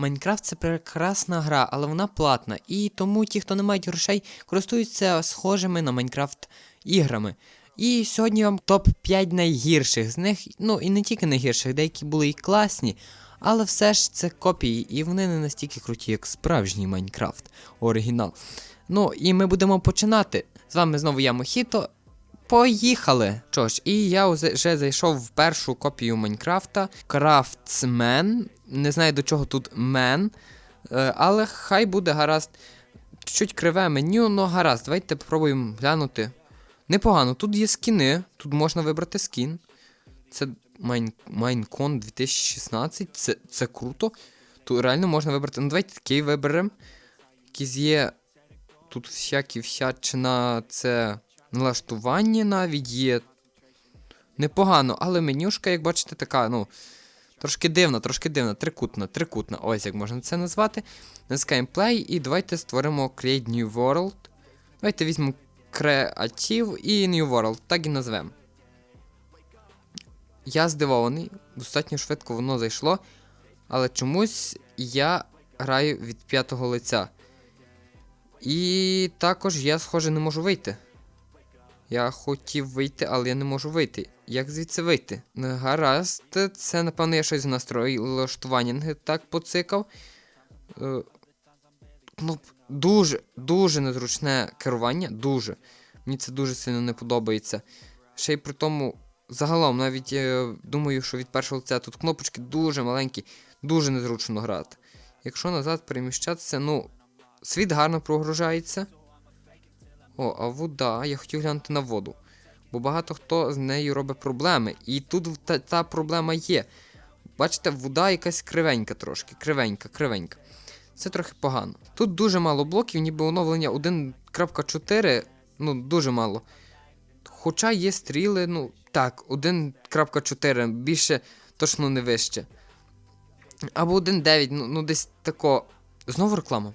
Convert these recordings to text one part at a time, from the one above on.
Майнкрафт це прекрасна гра, але вона платна. І тому ті, хто не мають грошей, користуються схожими на Майнкрафт іграми. І сьогодні вам топ-5 найгірших з них, ну і не тільки найгірших, деякі були і класні, але все ж це копії, і вони не настільки круті, як справжній Майнкрафт, оригінал. Ну і ми будемо починати. З вами знову я Мохіто. Поїхали! Що ж, і я вже зайшов в першу копію Майнкрафта Craftsman. Не знаю до чого тут мен. е, Але хай буде гаразд. Чуть криве меню, но гаразд. Давайте попробуємо глянути. Непогано, тут є скіни, тут можна вибрати скін. Це Майн... Майнкон 2016. Це, це круто. Тут реально можна вибрати. Ну, давайте такий виберемо. Якісь є. Тут всякі всячина, це налаштування навіть є. Непогано, але менюшка, як бачите, така, ну. Трошки дивна, трошки дивна, трикутна, трикутна. Ось як можна це назвати. Натискаємо play і давайте створимо Create New World. Давайте візьмемо Creative і New World, так і назвемо. Я здивований, достатньо швидко воно зайшло, але чомусь я граю від п'ятого лиця. І також я, схоже, не можу вийти. Я хотів вийти, але я не можу вийти. Як звідси вийти? Ну, Гаразд, це, напевно, я щось в налаштування не так поцикав. Е, ну, дуже, дуже незручне керування, дуже. Мені це дуже сильно не подобається. Ще й при тому, загалом, навіть е, думаю, що від першого лиця тут кнопочки дуже маленькі, дуже незручно грати. Якщо назад переміщатися, ну, світ гарно прогружається. О, а вода, я хотів глянути на воду. Бо багато хто з нею робить проблеми. І тут та, та проблема є. Бачите, вода якась кривенька трошки. Кривенька, кривенька. Це трохи погано. Тут дуже мало блоків, ніби оновлення 1.4, ну, дуже мало. Хоча є стріли, ну, так, 1.4, більше точно не вище. Або 1.9, ну, ну десь тако. Знову реклама.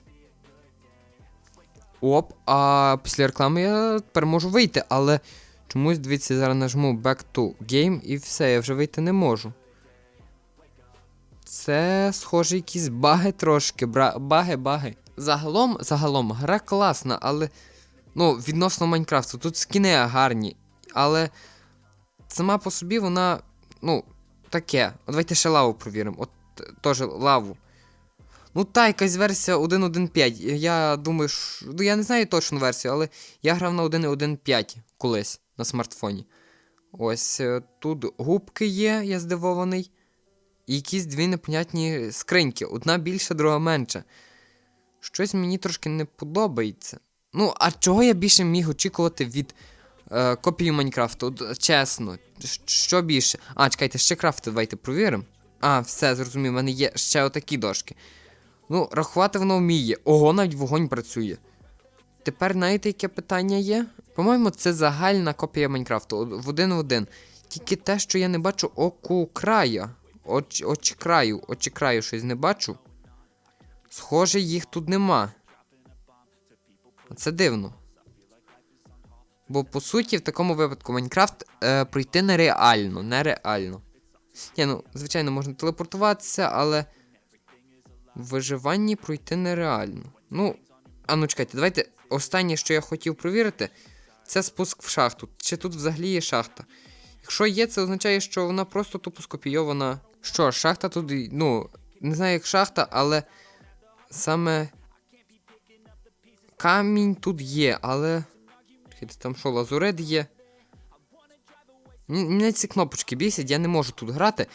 Оп, а після реклами я тепер можу вийти, але чомусь, дивіться, зараз нажму Back to Game і все, я вже вийти не можу. Це, схоже, якісь баги трошки. Бра... Баги, баги. Загалом, загалом, гра класна, але. Ну, відносно Майнкрафту, тут скіни гарні, але сама по собі вона. Ну, таке. Давайте ще лаву провіримо. От теж лаву. Ну, та якась версія 1.1.5. Я думаю, що... ну я не знаю точну версію, але я грав на 1.1.5 колись на смартфоні. Ось е, тут губки є, я здивований. І якісь дві непонятні скриньки. Одна більша, друга менша. Щось мені трошки не подобається. Ну, а чого я більше міг очікувати від е, копії Майнкрафту? Чесно, що більше? А, чекайте, ще крафти давайте провіримо. А, все, зрозумів, в мене є ще отакі дошки. Ну, рахувати воно вміє. Ого, навіть вогонь працює. Тепер знаєте, яке питання є? По-моєму, це загальна копія Майнкрафту. В один в один. Тільки те, що я не бачу оку края. Оч, очі краю, очі краю щось не бачу. Схоже, їх тут нема. Це дивно. Бо по суті, в такому випадку Майнкрафт е, пройти нереально. Нереально. Ні, ну, звичайно, можна телепортуватися, але виживанні пройти нереально. Ну, а ну чекайте, давайте. Останнє, що я хотів провірити, це спуск в шахту. Чи тут взагалі є шахта? Якщо є, це означає, що вона просто тупо скопійована. Що, шахта тут, ну, не знаю, як шахта, але саме камінь тут є, але. Там що, лазурит є. Мені ці кнопочки бісять, я не можу тут грати.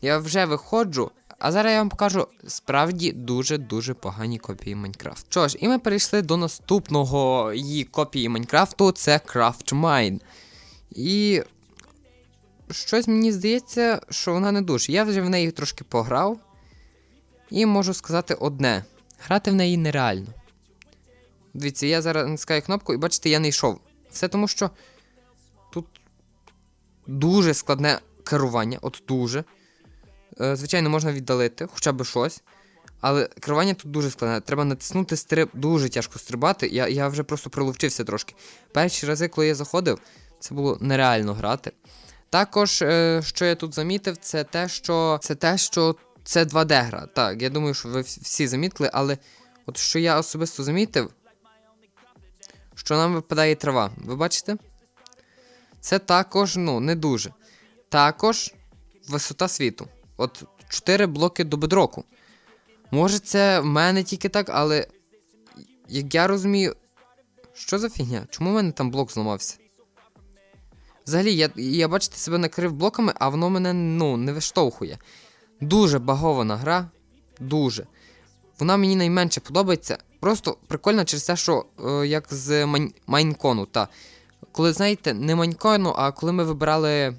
Я вже виходжу, а зараз я вам покажу справді дуже-дуже погані копії Майнкрафту. Що ж, і ми перейшли до наступного її копії Майнкрафту, це CraftMine. І щось мені здається, що вона не дуже. Я вже в неї трошки пограв. І можу сказати одне: грати в неї нереально. Дивіться, я зараз натискаю кнопку і бачите, я не йшов. Все тому, що тут дуже складне керування, от дуже. Е, Звичайно, можна віддалити, хоча б щось. Але керування тут дуже складне. Треба натиснути стриб, дуже тяжко стрибати. Я, я вже просто приловчився трошки. Перші рази, коли я заходив, це було нереально грати. Також, е, що я тут замітив, це те, що це те, що це 2D гра. Так, я думаю, що ви всі замітили, але от що я особисто замітив, що нам випадає трава. Ви бачите? Це також, ну, не дуже. Також висота світу. От 4 блоки до бедроку. Може, це в мене тільки так, але як я розумію, що за фігня? Чому в мене там блок зламався? Взагалі, я, я бачите, себе накрив блоками, а воно мене ну, не виштовхує. Дуже багована гра. Дуже. Вона мені найменше подобається. Просто прикольно через те, що е, як з Майн- Майнкону. Та. Коли, знаєте, не Майнкону, а коли ми вибирали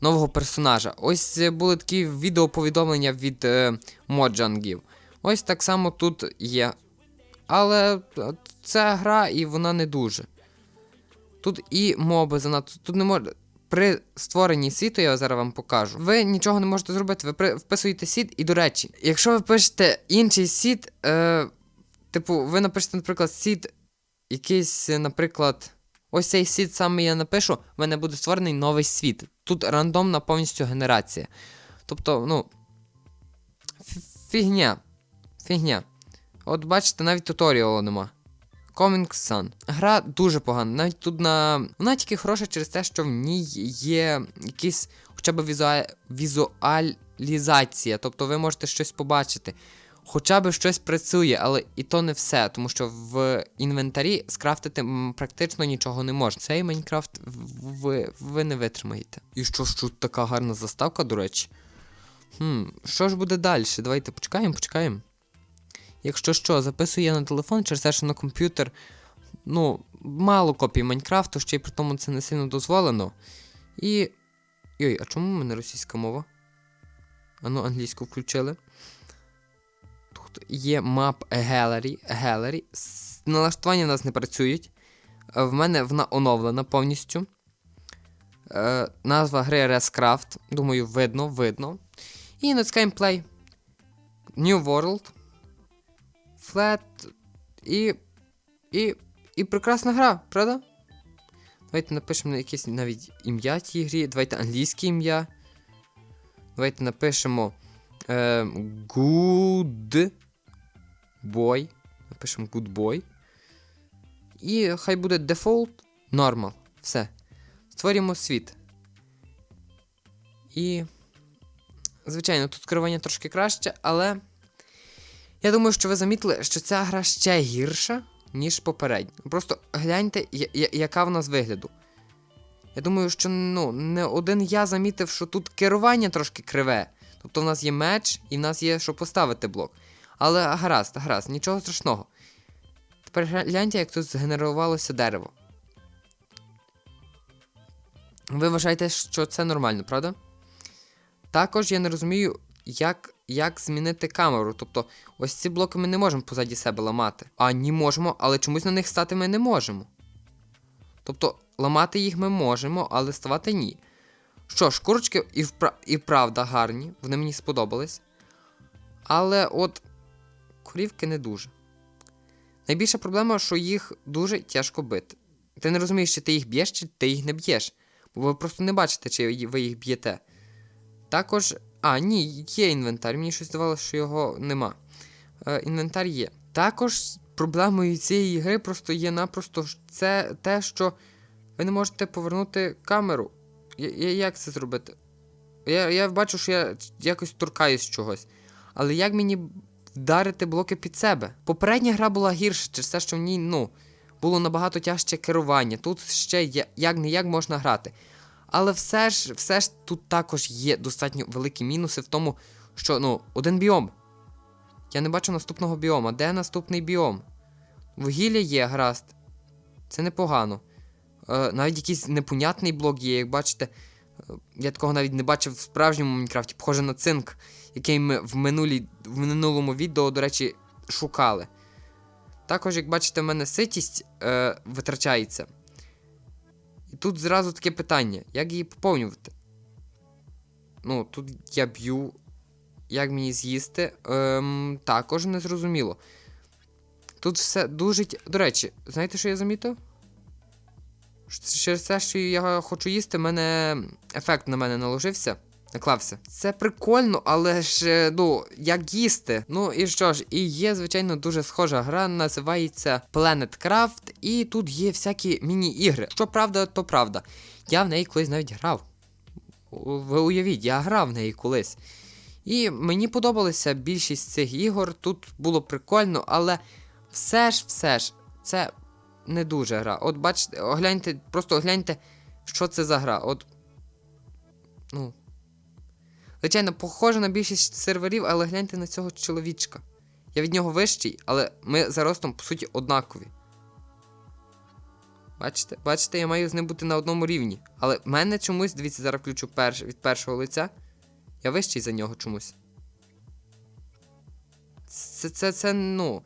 нового персонажа. Ось е, були такі відеоповідомлення від е, моджангів. Ось так само тут є. Але це гра і вона не дуже. Тут і моби занадто. Тут не може. При створенні світу, я зараз вам покажу. Ви нічого не можете зробити. Ви вписуєте сід, і до речі, якщо ви пишете інший сід, е... типу, ви напишете, наприклад, сід, якийсь, наприклад, ось цей сід саме я напишу, в мене буде створений новий світ. Тут рандомна повністю генерація. Тобто, ну. Фігня. Фігня. От бачите, навіть туторіалу нема. Coming Sun. Гра дуже погана. Навіть тут на. Вона тільки хороша через те, що в ній є якісь хоча б візуалізація. Тобто ви можете щось побачити. Хоча б щось працює, але і то не все, тому що в інвентарі скрафтити практично нічого не можна. Цей Майнкрафт ви, ви не витримаєте. І що ж тут така гарна заставка, до речі? Хм, що ж буде далі? Давайте почекаємо, почекаємо. Якщо що, записую я на телефон через те, що на комп'ютер. Ну, мало копій Майнкрафту, ще й при тому це не сильно дозволено. І. Йой, а чому в мене російська мова? Ану, англійську включили. Є map gallery. gallery. Налаштування в нас не працюють. Е, В мене вона оновлена повністю. Е, назва гри Rescraft. Думаю, видно, видно. І натискаємо Play. New World. Flat. І. І. І прекрасна гра, правда? Давайте напишемо якесь навіть ім'я тій грі. Давайте англійське ім'я. Давайте напишемо. Е, good boy. Напишемо good boy. І хай буде default normal. Все. Створюємо світ. І. Звичайно, тут керування трошки краще, але. Я думаю, що ви замітили, що ця гра ще гірша, ніж попередня. Просто гляньте, я- я- яка вона з вигляду. Я думаю, що ну, не один я замітив, що тут керування трошки криве. Тобто в нас є меч і в нас є, що поставити блок. Але гаразд, гаразд, нічого страшного. Тепер гляньте, як тут згенерувалося дерево. Ви вважаєте, що це нормально, правда? Також я не розумію, як, як змінити камеру. Тобто, ось ці блоки ми не можемо позаді себе ламати. А ні можемо, але чомусь на них стати ми не можемо. Тобто, ламати їх ми можемо, але ставати ні. Що ж, курочки і, впра... і правда гарні, вони мені сподобались. Але от курівки не дуже. Найбільша проблема, що їх дуже тяжко бити. Ти не розумієш, чи ти їх б'єш, чи ти їх не б'єш. Бо ви просто не бачите, чи ви їх б'єте. Також. А, ні, є інвентар. Мені щось здавалося, що його нема. Е, інвентар є. Також проблемою цієї гри просто є напросто це те, що ви не можете повернути камеру. Я, я, як це зробити? Я, я бачу, що я якось торкаюсь чогось. Але як мені вдарити блоки під себе? Попередня гра була гірша через те, що в ній, ну, було набагато тяжче керування. Тут ще як не як можна грати. Але все ж, все ж тут також є достатньо великі мінуси в тому, що ну, один біом. Я не бачу наступного біома. Де наступний біом? Вугілля є, гаразд. Це непогано. Е, навіть якийсь непонятний блок є, як бачите. Е, Я такого навіть не бачив в справжньому Мінкрафті, похоже на цинк, який ми в, минулій, в минулому відео, до речі, шукали. Також, як бачите, в мене ситість е, витрачається. І тут зразу таке питання: як її поповнювати? Ну, тут я б'ю. Як мені з'їсти? Ем, також не зрозуміло. Тут все дуже. До речі, знаєте, що я замітив? Через те, що я хочу їсти, в мене ефект на мене наложився. Наклався. Це прикольно, але ж, е, ну, як їсти. Ну і що ж, і є, звичайно, дуже схожа гра, називається Planet Craft, і тут є всякі міні-ігри. Що правда, то правда. Я в неї колись навіть грав. Ви уявіть, я грав в неї колись. І мені подобалася більшість цих ігор. Тут було прикольно, але все ж, все ж, це не дуже гра. От бачите, огляньте, просто огляньте, що це за гра. От. Ну. Звичайно, похоже на більшість серверів, але гляньте на цього чоловічка. Я від нього вищий, але ми за ростом, по суті, однакові. Бачите, бачите, я маю з ним бути на одному рівні. Але в мене чомусь, дивіться, зараз включу перш, від першого лиця. Я вищий за нього чомусь. Це, це, це, ну.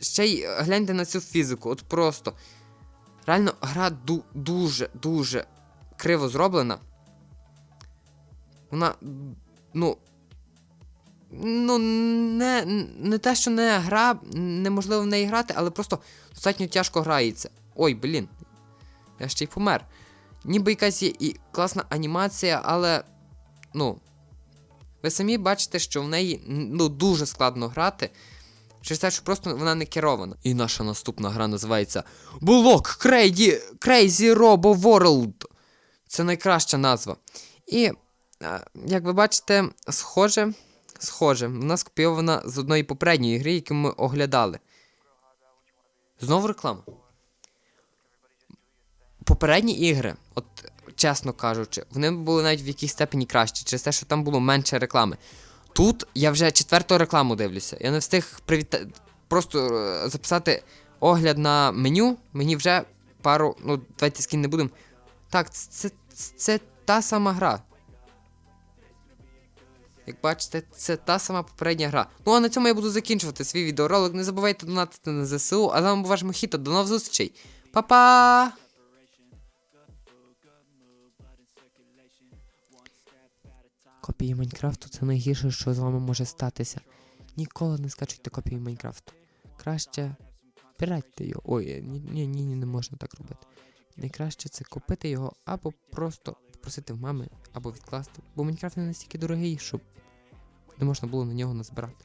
Ще й гляньте на цю фізику, от просто. Реально, гра ду- дуже, дуже криво зроблена. Вона. Ну. Ну, не, не те, що не гра, неможливо в неї грати, але просто достатньо тяжко грається. Ой, блін. Я ще й помер. Ніби якась є і класна анімація, але. Ну. Ви самі бачите, що в неї ну, дуже складно грати. Через те, що просто вона не керована. І наша наступна гра називається Block Crazy, Robo World. Це найкраща назва. І, як ви бачите, схоже, схоже, вона скопійована з одної попередньої гри, яку ми оглядали. Знову реклама. Попередні ігри, от чесно кажучи, вони були навіть в якійсь степені кращі, через те, що там було менше реклами. Тут я вже четверту рекламу дивлюся. Я не встиг привіта... просто е, записати огляд на меню. Мені вже пару. Ну, давайте скін не будемо. Так, це, це, це та сама гра. Як бачите, це та сама попередня гра. Ну а на цьому я буду закінчувати свій відеоролик. Не забувайте донатити на ЗСУ, а з вами був ваш Мохіто. До нових зустрічей. Па-па! Копії Майнкрафту це найгірше, що з вами може статися. Ніколи не скачуйте копії Майнкрафту. Краще піратьте його. Ой, ні, ні, ні, не можна так робити. Найкраще це купити його або просто попросити в мами, або відкласти. Бо Майнкрафт не настільки дорогий, щоб не можна було на нього назбирати.